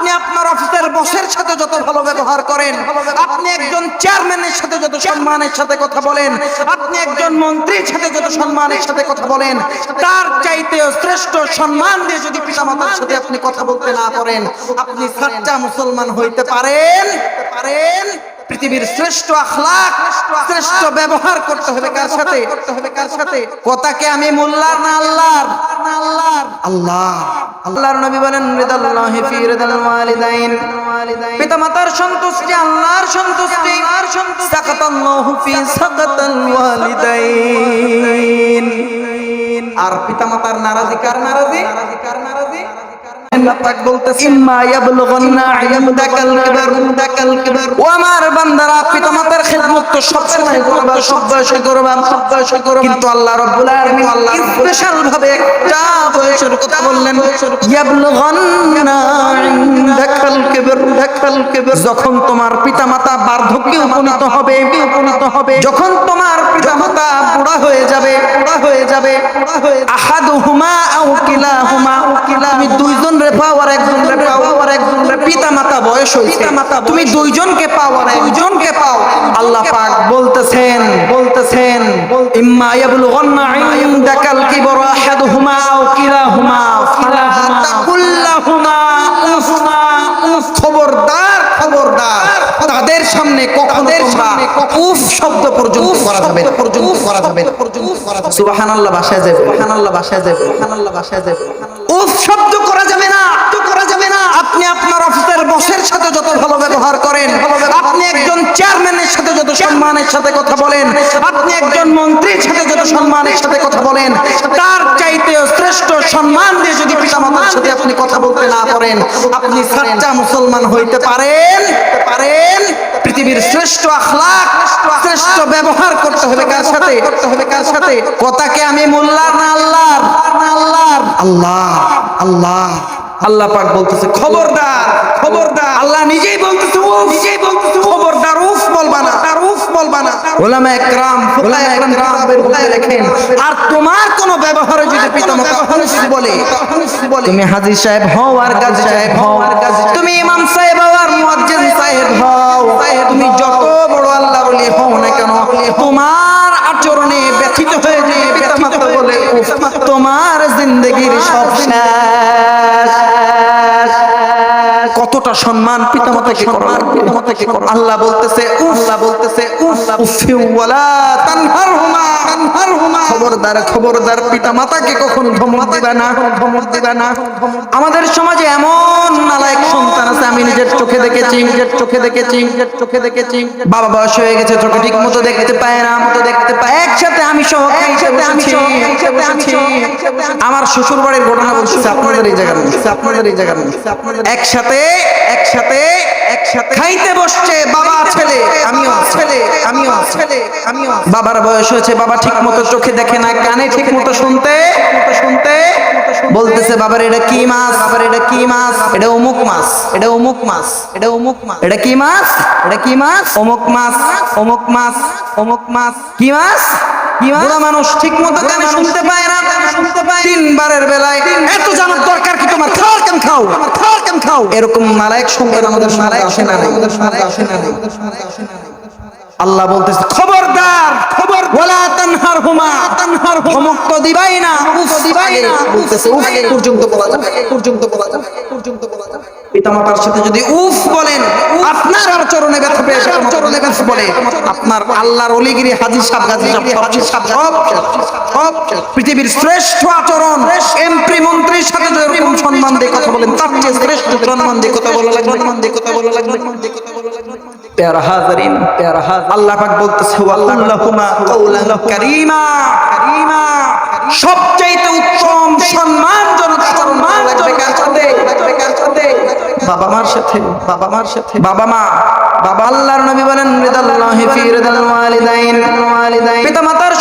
আপনি আপনার অফিসের বসের সাথে যত ভালো ব্যবহার করেন, আপনি একজন চেয়ারম্যানের সাথে যত সম্মানের সাথে কথা বলেন, আপনি একজন মন্ত্রীর সাথে যত সম্মানের সাথে কথা বলেন, তার চাইতেও শ্রেষ্ঠ সম্মান দিয়ে যদি পিতামাতার সাথে আপনি কথা বলতে না পারেন, আপনি সাচ্চা মুসলমান হইতে পারেন পারেন। পৃথিবীর শ্রেষ্ঠ আখলাক, শ্রেষ্ঠ ব্যবহার করতে হবে কার সাথে? করতে হবে কার সাথে কথাকে আমি মোল্লার না আল্লাহর? না আল্লাহর আল্লাহ। আল্লাহর নবী বলেন, রিদাল্লাহি ফি রিদাল ওয়ালিদাইন। পিতামাতার সন্তুষ্টি, আল্লাহর সন্তুষ্টি। আর সন্তুষ্টি সাকাতাল্লাহু ফি সাকাতাল ওয়ালিদাইন। আর নারাজি কার নারাজি? আল্লাহ পাক বলতেছে ইম্মা ইয়াবলুগান্না ইনদাকাল কিবার ইনদাকাল কিবার ও আমার বান্দারা পিতামাতার খিদমত তো সব সময় করবা সব বয়সে করবা সব বয়সে করবা। কিন্তু আল্লাহ রাব্বুল আলামিন আল্লাহ স্পেশাল ভাবে একটা বয়সের কথা বললেন ইয়াবলুগান্না ইনদাকাল কিবার ইনদাকাল কিবার যখন তোমার পিতামাতা বার্ধক্যে উপনীত হবে। উপনীত হবে যখন তোমার পিতামাতা বুড়া হয়ে যাবে বুড়া হয়ে যাবে বুড়া হয়ে আহাদুহুমা আও কিলাহুমা। তুমি দুইজন রে পাও আর একজন রে পাও। আর একজন রে পিতা মাতা বয়স হইছে তুমি দুইজনকে পাও আর একজনকে পাও। আল্লাহ পাক বলতেছেন বলতেছেন ইম্মা ইয়াবলুগান্না তাদের সামনে উফ শব্দ পর্যন্ত করা যাবে পর্যন্ত করা যাবে পর্যন্ত করা যাবে সুবহানাল্লাহ ভাষায় যাবে। সুবহানাল্লাহ ভাষায় যাবে। সুবহানাল্লাহ ভাষায় যাবে। উফ শব্দ করা যাবে না। তো করা যাবে না। আপনি আপনার অফিসের বসের সাথে যত ভালো ব্যবহার করেন আপনি চেয়ারম্যানের সাথে যত সম্মানের সাথে কথা বলেন আপনি একজন মন্ত্রীর সাথে যত সম্মানের সাথে কথা বলেন তার চাইতেও শ্রেষ্ঠ সম্মান দিয়ে যদি পিতামাতার সাথে আপনি কথা বলতে না পারেন আপনি সাচ্চা মুসলমান হইতে পারেন পারেন পৃথিবীর শ্রেষ্ঠ আখলাক শ্রেষ্ঠ ব্যবহার করতে হবে কার সাথে? করতে হবে কার সাথে? কথাকে আমি মোল্লার না আল্লাহর? না আল্লাহর। আল্লাহ আল্লাহ। আল্লাহ পাক বলতেছে খবরদার খবরদার। আল্লাহ নিজেই বলতেছে উফ নিজেই বলতেছে খবরদার না আর না ওলামা একরাম ফুকাহা একরাম কিতাবের মধ্যে লেখেন আর তোমার কোন ব্যবহারে যদি পিতামাতা হুনস বলে তুমি হাজী সাহেব হও আর গাজী সাহেব হও। আর তুমি ইমাম সাহেব হও আর মুয়াজ্জিন সাহেব হও তুমি যত বড় আল্লাহর ওলি হও না কেন তোমার আচরণে ব্যথিত হয়ে যে পিতামাতা বলে তোমার জিন্দগির সব শেষ। কতটা সম্মান পিতামাতাকে সম্মান পিতামাতাকে আল্লাহ বলতেছে আল্লাহ বলতেছে তানহারহুমা খবরদার খবরদার পিতামাতাকে কখন ধমক দিবা না? ধমক দিবা না? আমাদের সমাজে এমন নালায়েক সন্তান আছে আমি নিজের চোখে দেখেছি নিজের চোখে দেখেছি নিজের চোখে দেখেছি। বাবা বয়স হয়ে গেছে চোখে ঠিক মতো দেখতে পায় না মতো দেখতে পায় একসাথে আমি সহ একসাথে আমি সহ একসাথে আমি সহ আমার শ্বশুর বাড়ির ঘটনা বলছি আপনাদের এই মধ্যে আপনাদের এই মধ্যে। একসাথে একসাথে একসাথে খাইতে বসছে বাবা ছেলে আমিও ছেলে আমিও ছেলে আমিও বাবার বয়স হয়েছে বাবা ঠিক মতো চোখে দেখে না কানে ঠিক মতো শুনতে শুনতে বলতেছে বাবার এটা কি মাছ? বাবার এটা কি মাছ? এটা অমুক মাছ এটা অমুক মাছ এটা অমুক মাছ। এটা কি মাছ? এটা কি মাছ অমুক মাছ অমুক মাছ অমুক মাছ কি মাছ? বুড়া মানুষ ঠিক মতো কানে শুনতে পায় না। শুনতে পায়। তিনবারের বেলায় এত জানার দরকার কি তোমার? খাওয়ার কেন খাও? খাওয়ার কেন খাও? এরকম মালায়েক সন্তান আমাদের মালায়েক আসে না আমাদের সমাজে আসে না আল্লাহ বলতেছে খবরদার খবর ওয়ালা তানহার হুমা তানহার হুমক তো দিবাই না। উফ দিবাই না। বলতেছে উফ পর্যন্ত বলা যাবে পর্যন্ত বলা যাবে। পর্যন্ত বলা যাবে। পিতামাতার সাথে যদি উফ বলেন আপনার আর চরণে ব্যথা পেয়ে সব চরণে ব্যথা বলে আপনার আল্লাহর অলিগিরি হাজির সাহেব গাজী সাহেব সব সব সব পৃথিবীর শ্রেষ্ঠ আচরণ এমপি মন্ত্রীর সাথে যে এরকম সম্মান দিয়ে কথা বলেন তার চেয়ে শ্রেষ্ঠ সম্মান দিয়ে কথা বলা লাগবে। সম্মান দিয়ে কথা বলা লাগবে। প্যারা হাজারিন প্যারা হাজার আল্লাহ পাক বলতেছে ওয়াল্লাহুমা কাউলান কারীমা। কারীমা। সবচাইতে উত্তম সম্মানজনক সম্মান লাগবে কার সাথে? লাগবে কার সাথে? বাবা মার সাথে বাবা মার সাথে। বাবা মা বাবা আল্লাহর নবী বলেন রিদাল্লাহি ফি রিদাল ওয়ালিদাইন। ওয়ালিদাইন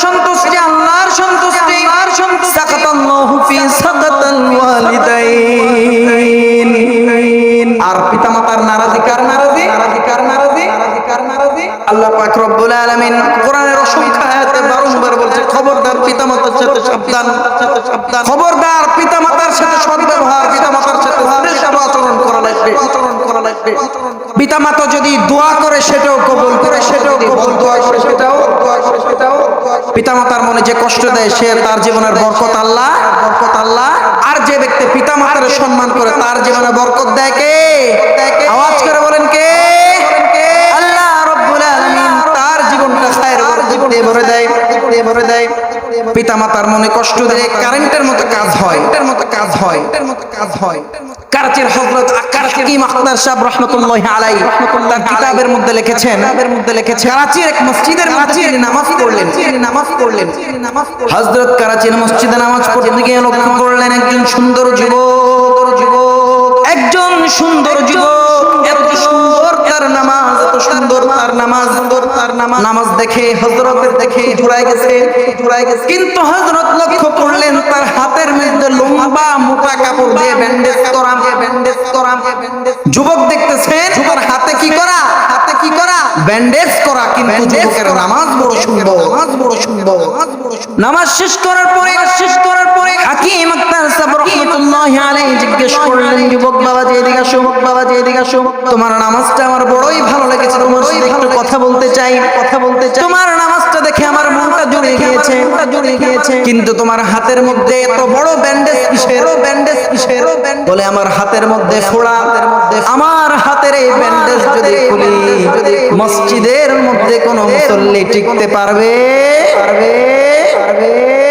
সন্তুষ্টি আল্লাহর সন্তুষ্টি। আর সন্তুষ্টি সাকাতাল্লাহু ফি সাকাতাল ওয়ালিদাইন। আর পিতা মাতার নারাজি কার নারাজি? নারাজি কার নারাজি? নারাজি কার নারাজি? আল্লাহ পাক রব্বুল আলামিন কোরআনের অসংখ্য আয়াতে বারংবার বলছে খবরদার পিতা মাতার সাথে সাবধান। সাবধান। খবরদার পিতা মাতার পিতা মাতার করা লাগবে। লাগবে পিতামাতা যদি দোয়া করে, সেটাও কবুল করে, সেটাও কবুল দোয়া করে, সেটাও সেটাও পিতামাতার মনে যে কষ্ট দেয়, সে তার জীবনের বরকত আল্লাহ বরকত আল্লাহ। আর যে ব্যক্তি পিতামাতার সম্মান করে, তার জীবনে বরকত দেয় কে? আওয়াজ করে বলেন কে? আল্লাহ রব্বুল আলামিন তার জীবনটা খায়ের বরকত দিয়ে ভরে দেয়, দিয়ে ভরে দেয়। পিতামাতার মনে কষ্ট দিলে কারেন্টের মতো কাজ হয় এর মতো কাজ হয় এর মতো কাজ হয়। কারাচির হযরত আকার হাকিম আখতার সাহেব রাহমাতুল্লাহি আলাইহি তার কিতাবের মধ্যে লিখেছেন কিতাবের মধ্যে লিখেছেন কারাচির এক মসজিদের মধ্যে তিনি নামাজ পড়লেন। তিনি নামাজ পড়লেন। হযরত কারাচির মসজিদে নামাজ পড়তে গিয়ে লক্ষ্য করলেন একজন সুন্দর যুবক। একজন সুন্দর যুবক এত সুন্দর তার নামাজ এত সুন্দর তার নামাজ সুন্দর তার নামাজ। নামাজ দেখে হযরতের দেখে জুড়াই গেছে। জুড়াই গেছে। কিন্তু হযরত লক্ষ্য করলেন তার হাতের মধ্যে লম্বা মোটা কাপড় দিয়ে ব্যান্ডেজ করা। ব্যান্ডেজ করা। যুবক দেখতেছেন তার হাতে কি করা হাতে কি করা ব্যান্ডেজ করা কিন্তু যুবকের নামাজ বড় সুন্দর। নামাজ বড় সুন্দর। নামাজ শেষ করার পরে শেষ করার পরে হাকিম আক্তার সাহেব রাহমাতুল্লাহি আলাইহি জিজ্ঞেস করলেন যুবক বাবা যে এদিকে আসো যুবক বাবা যে এদিকে আসো তোমার নামাজটা আমার বড়ই ভালো লেগেছে তোমার সাথে একটু কথা বলতে চাই কথা বলতে চাই। তোমার নামাজটা দেখে আমার জুড়ে গিয়েছে। জুড়ে গিয়েছে। কিন্তু তোমার হাতের মধ্যে এত বড় ব্যান্ডেজ কিসের? ব্যান্ডেজ কিসের? বলে আমার হাতের মধ্যে ফোড়া মধ্যে আমার হাতের এই ব্যান্ডেজ যদি খুলি মসজিদের মধ্যে কোনো মুসল্লি টিকতে পারবে? পারবে?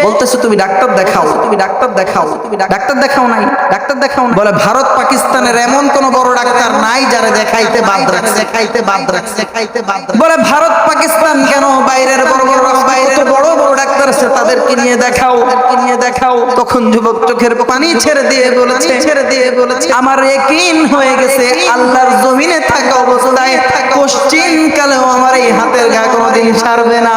বলতেছো তুমি ডাক্তার দেখাও। তুমি ডাক্তার দেখাও। তুমি ডাক্তার দেখাও নাই। ডাক্তার দেখাও নাই। বলে ভারত পাকিস্তানের এমন কোন বড় ডাক্তার নাই যারা দেখাইতে বাদ রাখছে। দেখাইতে বাদ রাখছে। দেখাইতে বাদ বলে ভারত পাকিস্তান কেন বাইরের বড় বড় বাইরের বড় বড় ডাক্তার আছে তাদেরকে নিয়ে দেখাও। তাদেরকে নিয়ে দেখাও। তখন যুবক চোখের পানি ছেড়ে দিয়ে বলেছে ছেড়ে দিয়ে বলেছে আমার একিন হয়ে গেছে। আল্লাহর জমিনে থাকা অবস্থায় পশ্চিম কালেও আমার এই হাতের গা কোনোদিন ছাড়বে না।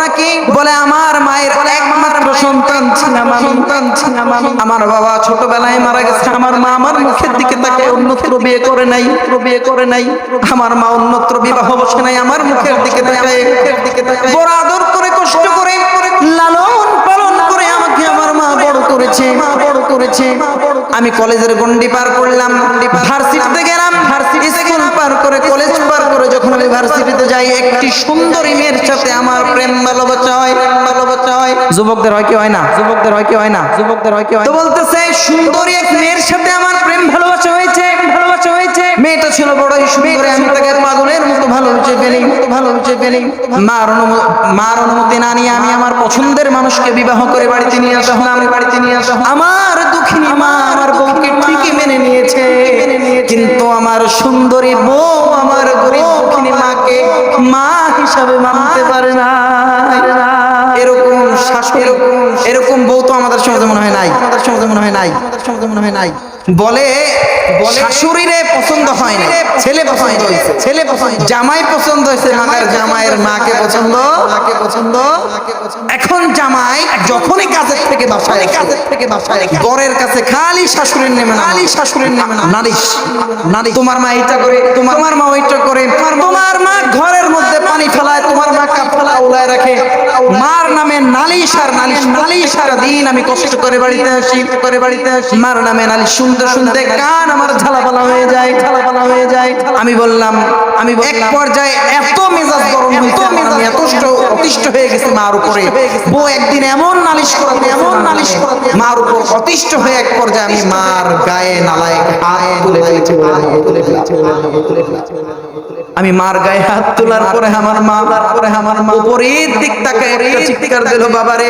বলে ঘটনা কি বলে আমার মায়ের একমাত্র সন্তান ছিলাম সন্তান ছিলাম আমার বাবা ছোটবেলায় মারা গেছে। আমার মা আমার মুখের দিকে তাকে অন্যত্র বিয়ে করে নাই। বিয়ে করে নাই আমার মা অন্যত্র বিবাহ বসে নাই। আমার মুখের দিকে তাকায় মুখের দিকে তাকায়। বড় আদর করে কষ্ট করে লালন পালন করে আমাকে আমার মা বড় করেছে। মা বড় করেছে। আমি কলেজের গন্ডি পার করলাম, ভার্সিটিতে গেলাম, স্কুল পার করে, কলেজ পার করে যখন আমি ভার্সিটিতে যাই, একটি সুন্দরী মেয়ের সাথে আমার প্রেম ভালোবাসা হয় ভালোবাসা হয় যুবকদের হয় কি হয় না? যুবকদের হয় কি হয় না? যুবকদের হয় কি হয় তো বলতেছে, সুন্দরী এক মেয়ের সাথে আমার প্রেম ভালোবাসা হয়েছে ভালোবাসা হয়েছে। মেয়েটা ছিল বড়ই সুন্দরী, আমি তাকে মতো ভালোবেসে ফেলি মতো ভালোবেসে ফেলি মার অনুমতি মার না নিয়ে আমি আমার পছন্দের মানুষকে বিবাহ করে বাড়িতে নিয়ে আসা হলাম। বাড়িতে নিয়ে আসা আমার দুঃখিনী মা আমার বউকে ঠিকই মেনে নিয়েছে। কিন্তু আমার সুন্দরী বউ আমার গরিব দুঃখিনী মাকে মা হিসাবে মানতে পারে না। এরকম শাশুড়ি, এরকম বউ তো আমাদের সমাজে মনে হয় নাই আমাদের সমাজে মনে হয় নাই। আমাদের সমাজে মনে হয় নাই। বলে শাশুড়িরে পছন্দ হয় না ছেলে পছন্দ হয়েছে ছেলে পছন্দ জামাই পছন্দ হয়েছে মাকার জামাইয়ের মাকে পছন্দ। মাকে পছন্দ। এখন জামাই যখনই কাজের থেকে বাসায় কাজের থেকে বাসায় বরের কাছে খালি শাশুড়ির নেমে না খালি শাশুড়ির নেমে না নারিশ নারী তোমার মা এটা করে তোমার মা ওইটা করে। তোমার মা ঘরের মধ্যে পানি ফেলায় তোমার মা কাপ ফেলা উলায় রাখে। মার নামে নালিশ আর নালিশ নালিশ আর দিন আমি কষ্ট করে বাড়িতে আসি করে বাড়িতে আসি। মার নামে নালিশ শুনতে শুনতে কান আমার ঝালাপালা হয়ে যায় ঝালাপালা হয়ে যায়। আমি বললাম আমি এক পর্যায়ে এত মেজাজ গরম হয়েছে আমি এত ষ্ট- অতিষ্ঠ হয়ে গেছে মার উপরে। বউ একদিন এমন নালিশ করাতে এমন নালিশ করাতে মার উপর অতিষ্ঠ হয়ে এক পর্যায়ে আমি মার গায়ে নালায় হাত তুলে তুলে আমি মার গায়ে হাত তোলার পরে আমার মা পরে আমার মা উপরের দিক তাকে একটা চিৎকার দিল বাবারে।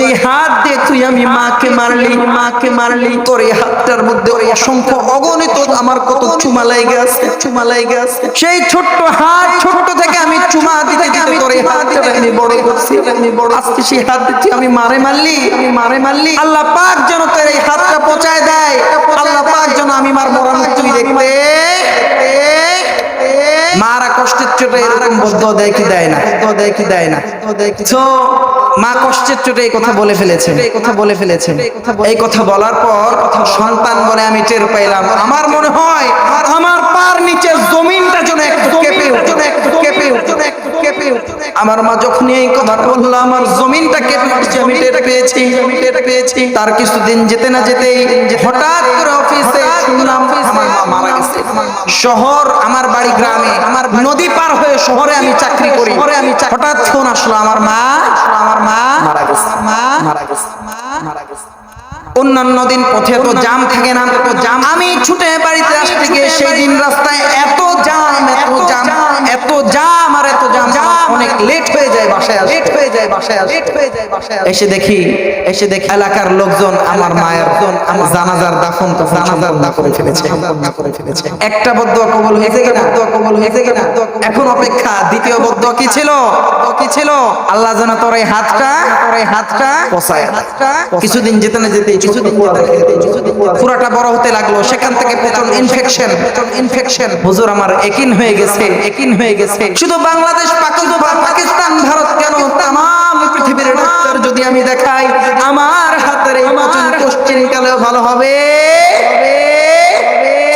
যে হাত দিয়ে তুই আমি মাকে মারলি মাকে মারলি তোর এই হাতটার মধ্যে ওই অসংখ্য অগণিত আমার কত চুমা লেগে আছে চুমা লেগে আছে। সেই ছোট্ট হাত ছোট্ট থেকে আমি চুমা দিতে দিতে তোর এই হাতটা আমি বড় করছি। আমি বড় আজকে সেই হাত দিতে আমি মারে মারলি আমি মারে মারলি। আল্লাহ পাক যেন তোর এই হাতটা পচায় দেয় আল্লাহ পাক যেন আমি মার মরা মুখ তুই দেখতে বদ্ধ দেয় কি দেয় না? বদ্ধ দেয় কি দেয় না তো মা কষ্টের চোটে এই কথা বলে এই কথা বলে এই কথা বলার পর সন্তান বলে আমি টের পাইলাম। আমার মনে হয় আমার পার নিচে জমিনটা যেন কেঁপে কেঁপে কেঁপে আমার মা যখন এই কথা বলল আমার জমিনটা কেঁপে উঠছে আমি টের পেয়েছি। আমি টের পেয়েছি। তার কিছুদিন যেতে না যেতেই হঠাৎ করে অফিসে শুনলাম আমার মা মারা গেছে। শহর আমার বাড়ি গ্রামে। আমার নদী পার হয়ে শহরে আমি চাকরি করি। শহরে আমি হঠাৎ ফোন আসলো আমার মা আমার মা মারা গেছে। মা মারা গেছে। মারা গেছে। অন্যান্য দিন পথে তো জাম থাকে না। তো জাম আমি ছুটে বাড়িতে আসতে গিয়ে সেই দিন রাস্তায় এত জাম এত জাম এত জাম। আর এত জাম। অনেক লেট যায় বাসায় লেট হয়ে যায় বাসায় লেট হয়ে যায় বাসায় এসে দেখি এসে দেখি এলাকার লোকজন আমার মায়ের জন আমার জানাজার দাফন তো জানাজার দাফন ফেলেছে। ফেলেছে। একটা বদ্ধ কবল হয়েছে কিনা? কবল হয়েছে কিনা? এখন অপেক্ষা দ্বিতীয় বদ্ধ কি ছিল? কি ছিল? আল্লাহ যেন তোর এই হাতটা তোর এই হাতটা পচায় হাতটা কিছুদিন যেতে না যেতে কিছুদিন যেতে না যেতে কিছুদিন পুরাটা বড় হতে লাগল। সেখান থেকে প্রচণ্ড ইনফেকশন প্রচণ্ড ইনফেকশন হুজুর আমার একিন হয়ে গেছে। একিন হয়ে গেছে। শুধু বাংলাদেশ পাকিস্তান পাকিস্তান ভারত কেন? তাম পৃথিবীর ডাক্তার যদি আমি দেখাই আমার হাতের এই পচন কোশ্চেন কালেও ভালো হবে।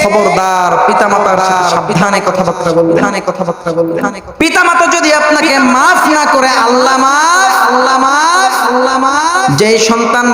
খবরদার পিতামাতার সাথে সাবধানে কথাবার্তা কথাবার্তা পিতামাতা যদি আপনাকে মাফ না করে আল্লাহ মাফ আল্লাহ মাফ আল্লাহ মাফ। যেই সন্তান